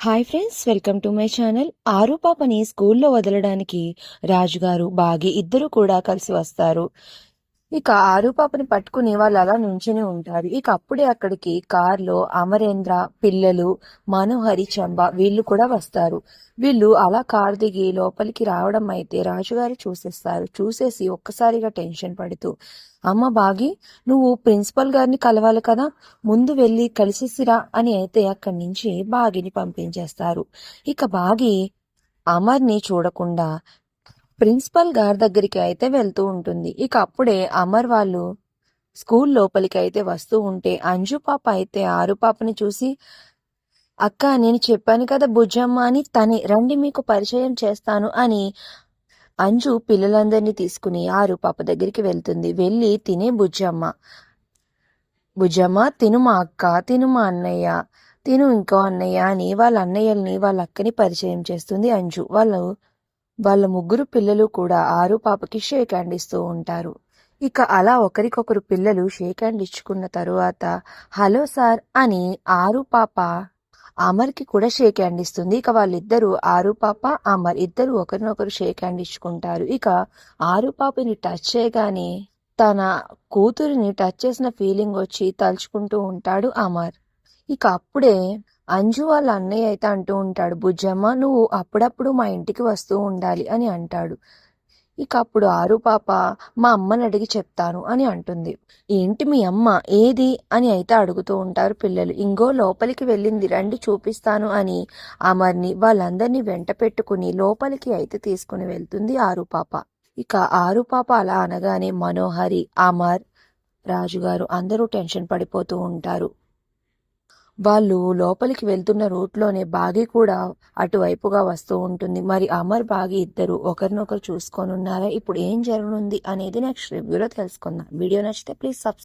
Hi friends welcome to my channel. ఆరు పాపని స్కూల్లో వదలడానికి రాజుగారు బాగి ఇద్దరు కూడా కలిసి వస్తారు. ఇక ఆరు పాపని పట్టుకుని వాళ్ళు అలా నుంచుని ఉంటారు. ఇక అప్పుడే అక్కడికి కార్లో అమరేంద్ర పిల్లలు మనోహరి చంబ వీళ్ళు కూడా వస్తారు. వీళ్ళు అలా కార్ దిగి లోపలికి రావడం అయితే రాజుగారు చూసేస్తారు. చూసేసి ఒక్కసారిగా టెన్షన్ పడుతూ అమ్మ బాగి నువ్వు ప్రిన్సిపల్ గారిని కలవాలి కదా ముందు వెళ్ళి కలిసేసిరా అని అయితే అక్కడి నుంచి బాగిని పంపించేస్తారు. ఇక బాగి అమర్ని చూడకుండా ప్రిన్సిపల్ గారి దగ్గరికి అయితే వెళ్తూ ఉంటుంది. ఇక అప్పుడే అమర్ వాళ్ళు స్కూల్ లోపలికి అయితే వస్తూ ఉంటే అంజు పాప అయితే ఆరు పాపని చూసి అక్క నేను చెప్పాను కదా బుజ్జమ్మ అని తనే రండి మీకు పరిచయం చేస్తాను అని అంజు పిల్లలందరినీ తీసుకుని ఆరు పాప దగ్గరికి వెళ్తుంది. వెళ్ళి తినే బుజ్జమ్మ బుజ్జమ్మ తిను మా అక్క తిను మా అన్నయ్య తిను ఇంకో అన్నయ్య అని వాళ్ళ అన్నయ్యల్ని వాళ్ళ అక్కని పరిచయం చేస్తుంది అంజు. వాళ్ళు వాళ్ళ ముగ్గురు పిల్లలు కూడా ఆరు పాపకి షేక్ హ్యాండ్ ఇస్తూ ఉంటారు. ఇక అలా ఒకరికొకరు పిల్లలు షేక్ హ్యాండ్ ఇచ్చుకున్న తరువాత హలో సార్ అని ఆరు పాప అమర్కి కూడా షేక్ హ్యాండ్ ఇస్తుంది. ఇక వాళ్ళిద్దరూ ఆరు పాప అమర్ ఇద్దరు ఒకరినొకరు షేక్ హ్యాండ్ ఇచ్చుకుంటారు. ఇక ఆరు పాపని టచ్ చేయగానే తన కూతురిని టచ్ చేసిన ఫీలింగ్ వచ్చి తలుచుకుంటూ ఉంటాడు అమర్. ఇక అప్పుడే అంజు వాళ్ళ అన్నయ్య అయితే అంటూ ఉంటాడు బుజ్జమ్మ నువ్వు అప్పుడప్పుడు మా ఇంటికి వస్తూ ఉండాలి అని అంటాడు. ఇక అప్పుడు ఆరు పాప మా అమ్మని అడిగి చెప్తాను అని అంటుంది. ఏంటి మీ అమ్మ? ఏది? అని అయితే అడుగుతూ ఉంటారు పిల్లలు. ఇంగో లోపలికి వెళ్ళింది రండి చూపిస్తాను అని అమర్ని వాళ్ళందరినీ వెంట పెట్టుకుని లోపలికి అయితే తీసుకుని వెళ్తుంది ఆరు పాప. ఇక ఆరు పాప అలా అనగానే మనోహరి అమర్ రాజుగారు అందరూ టెన్షన్ పడిపోతూ ఉంటారు. వాళ్ళు లోపలికి వెళ్తున్న రూట్లోనే బాగి కూడా అటువైపుగా వస్తూ ఉంటుంది. మరి అమర్ బాగి ఇద్దరు ఒకరినొకరు చూసుకొని ఉన్నారా ఇప్పుడు ఏం జరగనుంది అనేది నెక్స్ట్ రివ్యూలో తెలుసుకుందాం. వీడియో నచ్చితే ప్లీజ్ సబ్స్క్రైబ్